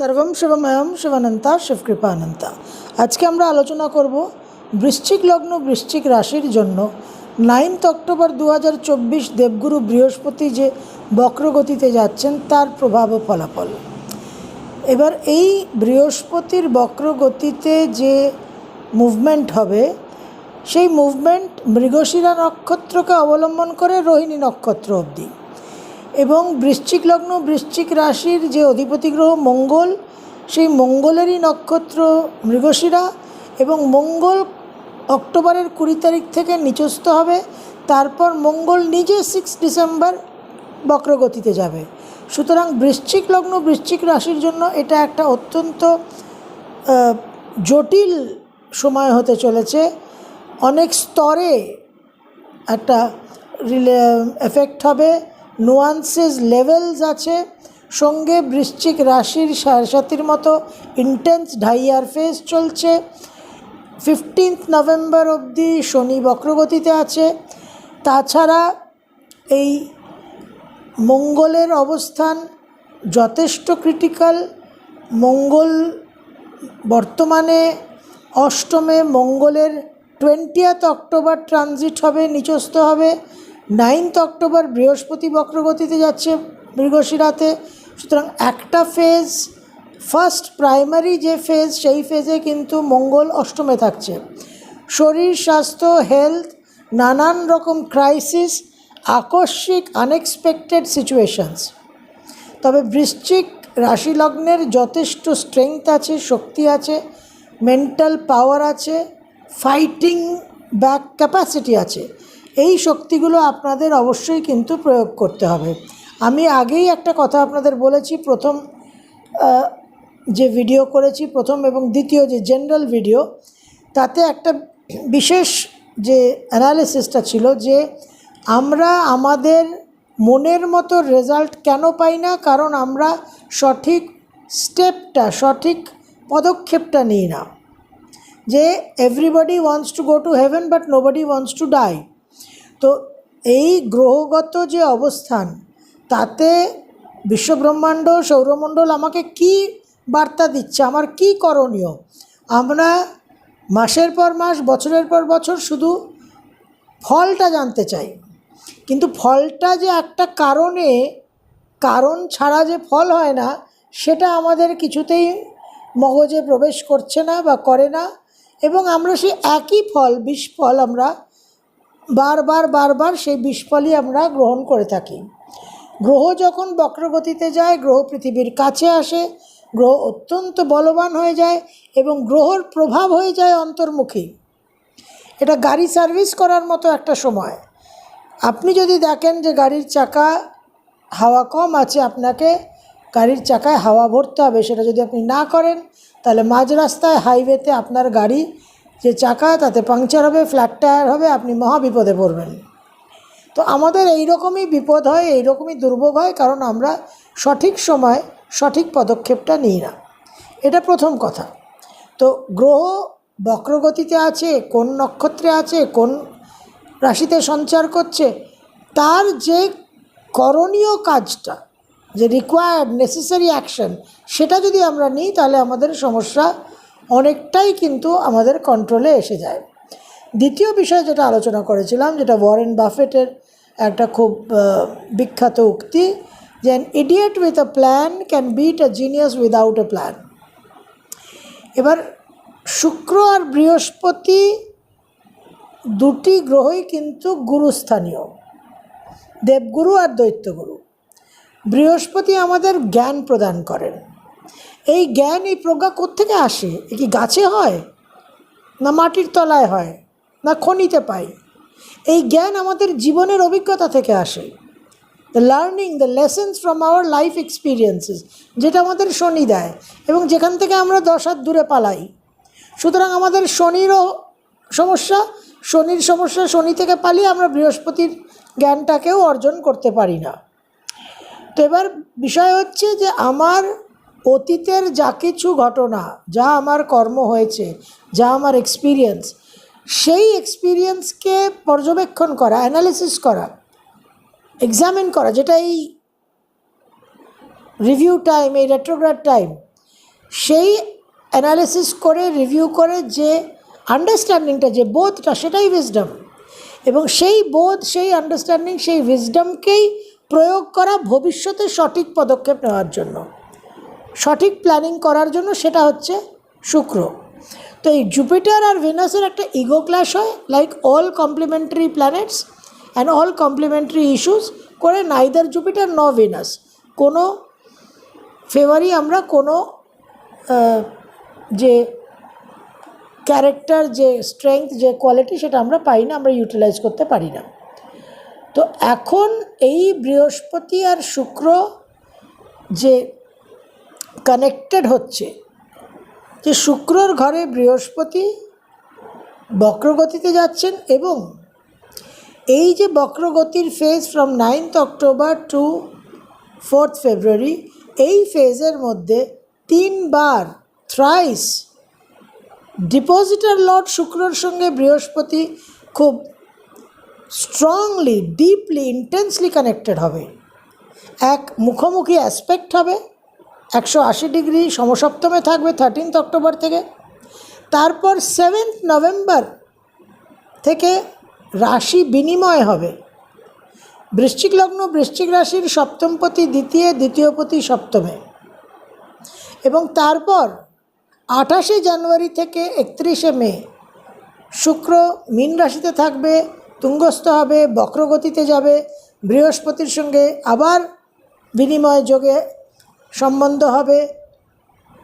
সর্বম শিবময়ম শিবানন্তা শিবকৃপানন্তা। আজকে আমরা আলোচনা করব বৃশ্চিক লগ্ন, বৃশ্চিক রাশির জন্য। নাইনথ অক্টোবর দু দেবগুরু বৃহস্পতি যে বক্রগতিতে যাচ্ছেন, তার প্রভাব ও ফলাফল। এবার এই বৃহস্পতির বক্রগতিতে যে মুভমেন্ট হবে, সেই মুভমেন্ট মৃগশিরা নক্ষত্রকে অবলম্বন করে রোহিণী নক্ষত্র অবধি। এবং বৃশ্চিক লগ্ন, বৃশ্চিক রাশির যে অধিপতি গ্রহ মঙ্গল, সেই মঙ্গলেরই নক্ষত্র মৃগশিরা এবং মঙ্গল অক্টোবরের কুড়ি তারিখ থেকে নিচস্থ হবে। তারপর মঙ্গল নিজে সিক্স ডিসেম্বর বক্রগতিতে যাবে। সুতরাং বৃশ্চিক লগ্ন, বৃশ্চিক রাশির জন্য এটা একটা অত্যন্ত জটিল সময় হতে চলেছে। অনেক স্তরে একটা রিলে এফেক্ট হবে। নোয়ান্সেস লেভেলস আছে। সঙ্গে বৃশ্চিক রাশির সাথীর মতো ইন্টেন্স ঢাইয়ার ফেস চলছে। ফিফটিন্থ নভেম্বর অবধি শনি বক্রগতিতে আছে। তাছাড়া এই মঙ্গলের অবস্থান যথেষ্ট ক্রিটিক্যাল মঙ্গল বর্তমানে অষ্টমে, মঙ্গলের টোয়েন্টিয়াথ অক্টোবর ট্রানজিট হবে, নিচস্থ হবে। নাইনথ অক্টোবর বৃহস্পতি বক্রগতিতে যাচ্ছে মৃগশিরাতে সুতরাং একটা ফেজ ফার্স্ট প্রাইমারি যে ফেজ সেই ফেজে কিন্তু মঙ্গল অষ্টমে থাকছে। শরীর, স্বাস্থ্য হেলথ নানান রকম ক্রাইসিস আকস্মিক আনএক্সপেক্টেড সিচুয়েশানস তবে বৃশ্চিক রাশি লগ্নের যথেষ্ট স্ট্রেংথ আছে, শক্তি আছে মেন্টাল পাওয়ার আছে ফাইটিং ব্যাক ক্যাপাসিটি আছে। এই শক্তিগুলো আপনাদের অবশ্যই কিন্তু প্রয়োগ করতে হবে। আমি আগেই একটা কথা আপনাদের বলেছি, প্রথম যে ভিডিও করেছি, প্রথম এবং দ্বিতীয় যে জেনারেল ভিডিও তাতে একটা বিশেষ যে অ্যানালিসিসটা ছিল যে আমরা আমাদের মনের মতো রেজাল্ট কেন পাই না, কারণ আমরা সঠিক স্টেপটা সঠিক পদক্ষেপটা নিই না। যে everybody wants to go to heaven but nobody wants to die তো এই গ্রহগত যে অবস্থান, তাতে বিশ্বব্রহ্মাণ্ড, সৌরমণ্ডল আমাকে কি বার্তা দিচ্ছে? আমার কি করণীয়? আমরা মাসের পর মাস, বছরের পর বছর শুধু ফলটা জানতে চাই। কিন্তু ফলটা যে একটা কারণে, কারণ ছাড়া যে ফল হয় না, সেটা আমাদের কিছুতেই মগজে প্রবেশ করছে না বা করে না। এবং আমরা সেই একই ফল, বিষ ফল আমরা বারবার বারবার সেই বিষফলই আমরা গ্রহণ করে থাকি। গ্রহ যখন বক্রগতিতে যায়, গ্রহ পৃথিবীর কাছে আসে, গ্রহ অত্যন্ত বলবান হয়ে যায় এবং গ্রহর প্রভাব হয়ে যায় অন্তর্মুখী। এটা গাড়ি সার্ভিস করার মতো একটা সময়। আপনি যদি দেখেন যে গাড়ির চাকা হাওয়া কম আছে, আপনাকে গাড়ির চাকায় হাওয়া ভরতে হবে। সেটা যদি আপনি না করেন, তাহলে মাঝ রাস্তায় হাইওয়েতে আপনার গাড়ি যে চাকা, তাতে পাংচার হবে ফ্ল্যাট টায়ার হবে, আপনি মহা বিপদে পড়বেন। তো আমাদের এই রকমই বিপদ হয় এই রকমই দুর্ভোগ হয়, কারণ আমরা সঠিক সময় সঠিক পদক্ষেপটা নিই না। এটা প্রথম কথা। তো গ্রহ বক্রগতিতে আছে, কোন নক্ষত্রে আছে, কোন রাশিতে সঞ্চার করছে, তার যে করণীয় কাজটা, যে রিকোয়ার্ড নেসেসারি অ্যাকশন সেটা যদি আমরা নিই, তাহলে আমাদের সমস্যা অনেকটাই কিন্তু আমাদের কন্ট্রোলে এসে যায়। দ্বিতীয় বিষয় যেটা আলোচনা করেছিলাম, যেটা ওয়ারেন বাফেটের একটা খুব বিখ্যাত উক্তি, যে an idiot with a plan can beat a genius without a plan এবার শুক্র আর বৃহস্পতি দুটি গ্রহই কিন্তু গুরুস্থানীয়, দেবগুরু আর দৈত্যগুরু। বৃহস্পতি আমাদের জ্ঞান প্রদান করেন। এই জ্ঞান, এই প্রজ্ঞা কোত্থেকে আসে? এ কি গাছে হয়? না মাটির তলায় হয়? না খনিতে পাই? এই জ্ঞান আমাদের জীবনের অভিজ্ঞতা থেকে আসে। The learning the lessons from our life experiences যেটা আমাদের শনি দেয় এবং যেখান থেকে আমরা দশ হাত দূরে পালাই। সুতরাং আমাদের শনিরও সমস্যা, শনির সমস্যা শনি থেকে পালিয়ে আমরা বৃহস্পতির জ্ঞানটাকেও অর্জন করতে পারি না। তো এবার বিষয় হচ্ছে যে আমার অতীতের যা কিছু ঘটনা, যা আমার কর্ম হয়েছে, যা আমার এক্সপিরিয়েন্স সেই এক্সপিরিয়েন্সকে পর্যবেক্ষণ করা অ্যানালিসিস করা এক্সামিন করা, যেটা এই রিভিউ টাইম এই রেট্রোগ্রাড টাইম সেই অ্যানালিসিস করে রিভিউ করে যে আন্ডারস্ট্যান্ডিংটা যে বোধটা, সেটাই উইজডম এবং সেই বোধ, সেই আন্ডারস্ট্যান্ডিং সেই উইজডমকেই প্রয়োগ করা ভবিষ্যতে সঠিক পদক্ষেপ নেওয়ার জন্য। সঠিক প্ল্যানিং করার জন্য সেটা হচ্ছে শুক্র। তো এই জুপিটার আর ভেনাসের একটা ইগো ক্ল্যাশ হয় like all complementary planets and all complementary issues করে নাইদার জুপিটার ন ভেনাস কোনো ফেভারই আমরা কোনো যে ক্যারেক্টার যে স্ট্রেংথ যে কোয়ালিটি সেটা আমরা পাই না, আমরা ইউটিলাইজ করতে পারি না। তো এখন এই বৃহস্পতি আর শুক্র যে কানেক্টেড হচ্ছে। যে শুক্রর ঘরে বৃহস্পতি বক্রগতিতে যাচ্ছেন এবং এই যে বক্রগতির phase from ninth October to fourth February এই ফেজের মধ্যে তিনবার থ্রাইস ডিপোজিটার লর্ড শুক্রর সঙ্গে বৃহস্পতি খুব স্ট্রংলি ডিপলি ইন্টেন্সলি কানেক্টেড হবে। এক মুখোমুখি অ্যাসপেক্ট হবে একশো আশি ডিগ্রি সমসপ্তমে থাকবে থার্টিনথ অক্টোবর থেকে। তারপর সেভেন্থ নভেম্বর থেকে রাশি বিনিময় হবে। বৃশ্চিক লগ্ন, বৃশ্চিক রাশির সপ্তমপতি, দ্বিতীয়, দ্বিতীয়পতি, সপ্তমে। এবং তারপর আঠাশে জানুয়ারি থেকে একত্রিশে মে শুক্র মীন রাশিতে থাকবে, তুঙ্গস্থ হবে, বক্রগতিতে যাবে, বৃহস্পতির সঙ্গে আবার বিনিময় যোগে সম্বন্ধ হবে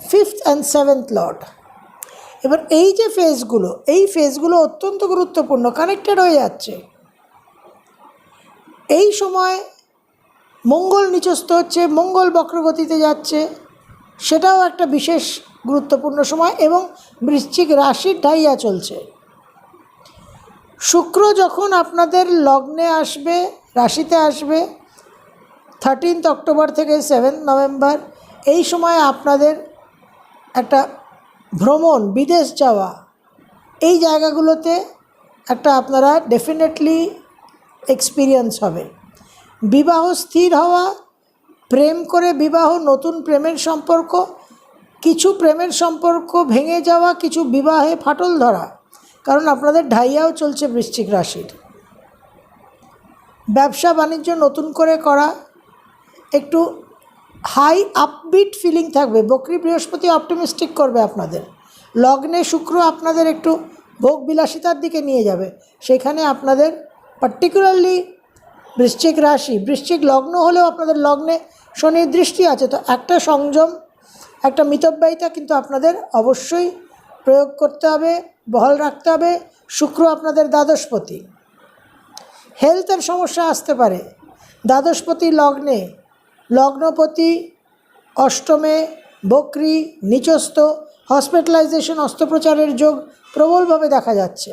ফিফথ অ্যান্ড সেভেন্থ লর্ড এবার এই যে ফেজগুলো এই ফেজগুলো অত্যন্ত গুরুত্বপূর্ণ কানেক্টেড হয়ে যাচ্ছে। এই সময় মঙ্গল নিচস্থ হচ্ছে, মঙ্গল বক্রগতিতে যাচ্ছে, সেটাও একটা বিশেষ গুরুত্বপূর্ণ সময় এবং বৃশ্চিক রাশির ঢাইয়া চলছে। শুক্র যখন আপনাদের লগ্নে আসবে, রাশিতে আসবে থার্টিনথ অক্টোবর থেকে সেভেন্থ নভেম্বর এই সময় আপনাদের একটা ভ্রমণ, বিদেশ যাওয়া, এই জায়গাগুলোতে একটা আপনারা ডেফিনেটলি এক্সপিরিয়েন্স হবে। বিবাহ স্থির হওয়া, প্রেম করে বিবাহ, নতুন প্রেমের সম্পর্ক, কিছু প্রেমের সম্পর্ক ভেঙে যাওয়া, কিছু বিবাহে ফাটল ধরা, কারণ আপনাদের ঢাইয়াও চলছে বৃশ্চিক রাশির। ব্যবসা বাণিজ্য নতুন করে করা একটু হাই আপবিট ফিলিং থাকবে। বকরি বৃহস্পতি অপটিমিস্টিক করবে আপনাদের। লগ্নে শুক্র আপনাদের একটু ভোগ বিলাসিতার দিকে নিয়ে যাবে। সেখানে আপনাদের পার্টিকুলারলি বৃশ্চিক রাশি, বৃশ্চিক লগ্ন হলেও আপনাদের লগ্নে শনির দৃষ্টি আছে। তো একটা সংযম, একটা মিতব্যয়িতা কিন্তু আপনাদের অবশ্যই প্রয়োগ করতে হবে, বহাল রাখতে হবে। শুক্র আপনাদের দ্বাদশপতি। হেলথের সমস্যা আসতে পারে। দ্বাদশপতি লগ্নে লগ্নপতি, অষ্টমে বকরি, নিচস্থ, হসপিটালাইজেশন, অস্ত্রোপচারের যোগ প্রবলভাবে দেখা যাচ্ছে।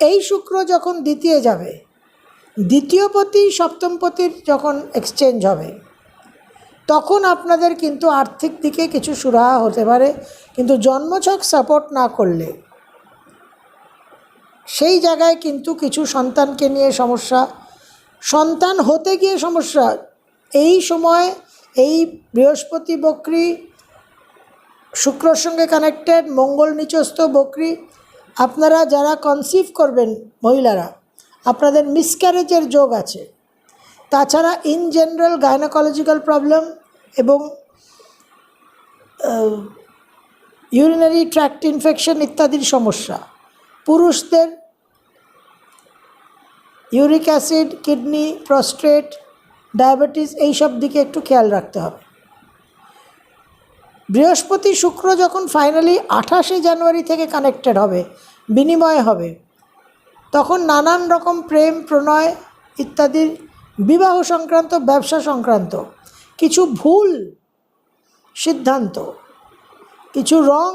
এই শুক্র যখন দ্বিতীয় যাবে দ্বিতীয়পতি সপ্তমপতির যখন এক্সচেঞ্জ হবে, তখন আপনাদের কিন্তু আর্থিক দিকে কিছু সুরাহা হতে পারে, কিন্তু জন্মছক সাপোর্ট না করলে সেই জায়গায় কিন্তু কিছু সন্তানকে নিয়ে সমস্যা, সন্তান হতে গিয়ে সমস্যা এই সময় এই বৃহস্পতি বকরি শুক্রর সঙ্গে কানেক্টেড মঙ্গল নিচস্থ বকরি, আপনারা যারা কনসিভ করবেন মহিলারা, আপনাদের মিসক্যারেজের যোগ আছে। তাছাড়া ইন জেনারেল গাইনোকোলজিক্যাল প্রবলেম এবং ইউরিনারি ট্র্যাক্ট ইনফেকশন ইত্যাদির সমস্যা। পুরুষদের uric acid kidney prostate diabetes এইসব দিকে একটু খেয়াল রাখতে হবে। বৃহস্পতি শুক্র যখন ফাইনালি আঠাশে জানুয়ারি থেকে কানেক্টেড হবে, বিনিময় হবে, তখন নানান রকম প্রেম, প্রণয় ইত্যাদির বিবাহ সংক্রান্ত, ব্যবসা সংক্রান্ত, কিছু ভুল সিদ্ধান্ত, কিছু রং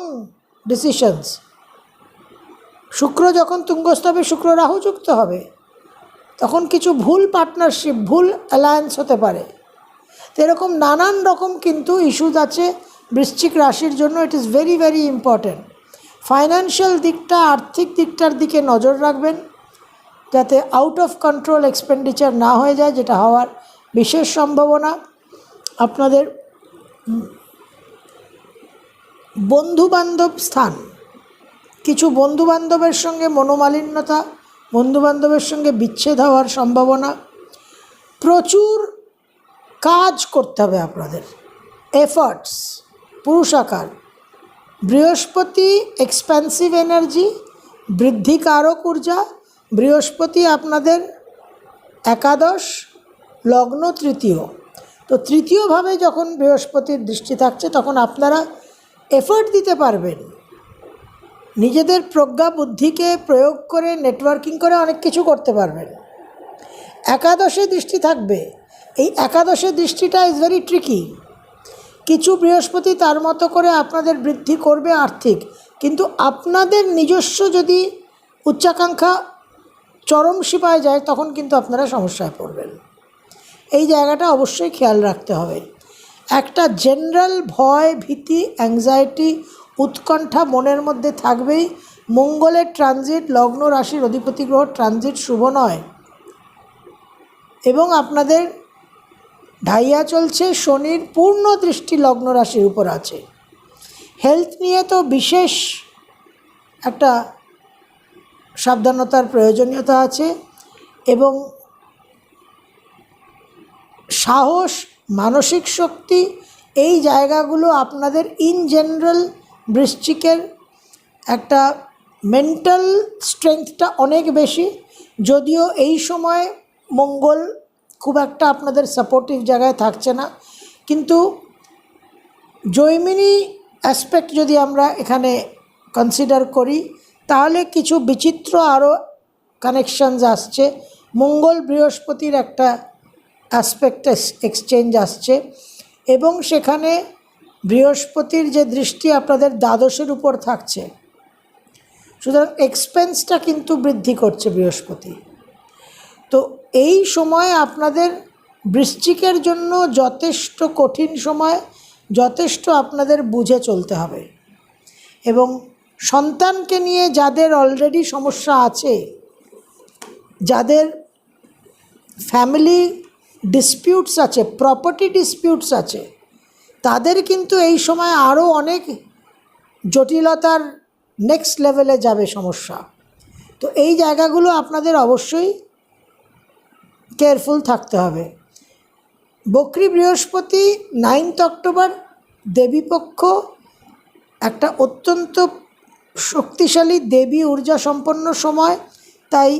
ডিসিশনস শুক্র যখন তুঙ্গস্থ হবে শুক্র রাহু যুক্ত হবে তখন কিছু ভুল পার্টনারশিপ ভুল অ্যালায়েন্স হতে পারে। এরকম নানান রকম কিন্তু ইস্যুজ আছে বৃশ্চিক রাশির জন্য it is very very important financial দিকটা, আর্থিক দিকটার দিকে নজর রাখবেন, যাতে আউট অফ কন্ট্রোল এক্সপেন্ডিচার না হয়ে যায়, যেটা হওয়ার বিশেষ সম্ভাবনা। আপনাদের বন্ধুবান্ধব স্থান, কিছু বন্ধুবান্ধবের সঙ্গে মনোমালিন্যতা বন্ধুবান্ধবের সঙ্গে বিচ্ছেদ হওয়ার সম্ভাবনা। প্রচুর কাজ করতে হবে আপনাদের। এফার্টস পুরুষাকার বৃহস্পতি এক্সপ্যান্সিভ এনার্জি বৃদ্ধিকারক ঊর্জা, বৃহস্পতি আপনাদের একাদশ, লগ্ন তৃতীয়। তো তৃতীয়ভাবে যখন বৃহস্পতির দৃষ্টি থাকছে, তখন আপনারা এফোর্ট দিতে পারবেন। নিজেদের প্রজ্ঞা বুদ্ধিকে প্রয়োগ করে নেটওয়ার্কিং করে অনেক কিছু করতে পারবেন। একাদশে দৃষ্টি থাকবে। এই একাদশে দৃষ্টিটা ইজ ভেরি ট্রিকি কিছু বৃহস্পতি তার মতো করে আপনাদের বৃদ্ধি করবে আর্থিক, কিন্তু আপনাদের নিজস্ব যদি উচ্চাকাঙ্ক্ষা চরম সীমায় যায়, তখন কিন্তু আপনারা সমস্যায় পড়বেন। এই জায়গাটা অবশ্যই খেয়াল রাখতে হবে। একটা জেনারেল ভয়, ভীতি অ্যাংজাইটি উৎকণ্ঠা মনের মধ্যে থাকবেই। মঙ্গলের ট্রানজিট, লগ্ন রাশির অধিপতি গ্রহ ট্রানজিট শুভ নয়। এবং আপনাদের ঢাইয়া চলছে, শনির পূর্ণ দৃষ্টি লগ্ন রাশির উপর আছে। হেলথ নিয়ে তো বিশেষ একটা সাবধানতার প্রয়োজনীয়তা আছে এবং সাহস, মানসিক শক্তি এই জায়গাগুলো আপনাদের ইন জেনারেল বৃশ্চিকের একটা মেন্টাল স্ট্রেংথটা অনেক বেশি। যদিও এই সময় মঙ্গল খুব একটা আপনাদের সাপোর্টিভ জায়গায় থাকছে না। কিন্তু জৈমিনী অ্যাসপেক্ট যদি আমরা এখানে কনসিডার করি, তাহলে কিছু বিচিত্র আরও কানেকশানস আসছে। মঙ্গল বৃহস্পতির একটা অ্যাসপেক্ট এক্সচেঞ্জ আসছে। এবং সেখানে বৃহস্পতির যে দৃষ্টি আপনাদের দ্বাদশের উপর থাকছে, সুতরাং এক্সপেন্সটা কিন্তু বৃদ্ধি করছে বৃহস্পতি। তো এই সময় আপনাদের বৃশ্চিকের জন্য যথেষ্ট কঠিন সময়, যথেষ্ট আপনাদের বুঝে চলতে হবে। এবং সন্তানকে নিয়ে যাদের অলরেডি সমস্যা আছে, যাদের ফ্যামিলি ডিসপিউটস আছে প্রপার্টি ডিসপিউটস আছে তাদের কিন্তু এই সময় আরও অনেক জটিলতার নেক্সট লেভেলে যাবে সমস্যা। তো এই জায়গাগুলো আপনাদের অবশ্যই কেয়ারফুল থাকতে হবে। বকরি বৃহস্পতি নাইনথ অক্টোবর দেবীপক্ষ একটা অত্যন্ত শক্তিশালী দেবী ঊর্জা সম্পন্ন সময়। তাই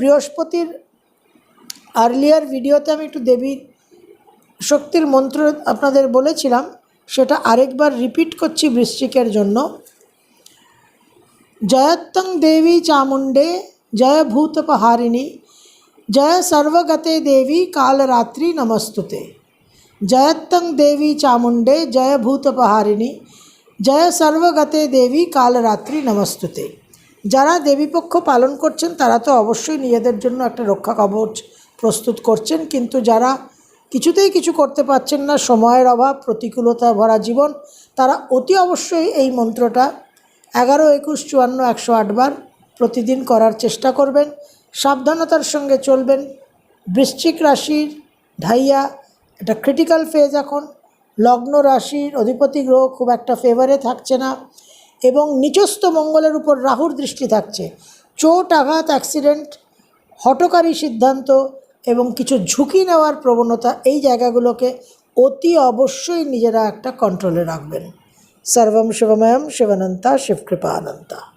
বৃহস্পতির আর্লিয়ার ভিডিওতে আমি একটু দেবীর শক্তির মন্ত্র আপনাদের বলেছিলাম, সেটা আরেকবার রিপিট করছি বৃশ্চিকের জন্য। জয়ত্তং দেবী চামুণ্ডে, জয় ভূতপহারিণী, জয় সর্বগতে দেবী কালরাত্রি নমস্তুতে। জয়ত্তং দেবী চামুণ্ডে, জয় ভূতপহারিণী, জয় সর্বগতে দেবী কালরাত্রি নমস্তুতে। যারা দেবীপক্ষ পালন করছেন, তারা তো অবশ্যই নিজেদের জন্য একটা রক্ষা কবচ প্রস্তুত করছেন, কিন্তু যারা কিছুতেই কিছু করতে পারছেন না, সময়ের অভাব, প্রতিকূলতা ভরা জীবন। তারা অতি অবশ্যই এই মন্ত্রটা এগারো একুশ চুয়ান্ন একশো আটবার প্রতিদিন করার চেষ্টা করবেন। সাবধানতার সঙ্গে চলবেন। বৃশ্চিক রাশির ঢাইয়া, এটা ক্রিটিক্যাল ফেজ এখন। লগ্ন রাশির অধিপতি গ্রহ খুব একটা ফেভারে থাকছে না এবং নিচস্থ মঙ্গলের উপর রাহুর দৃষ্টি থাকছে। চোট, আঘাত অ্যাক্সিডেন্ট হটকারী সিদ্ধান্ত এবং কিছু ঝুঁকি নেওয়ার প্রবণতা এই জায়গাগুলোকে অতি অবশ্যই নিজেরা একটা কন্ট্রোলে রাখবেন। সর্বম শিবময়ম শিবানন্তা শিবকৃপা অনন্তা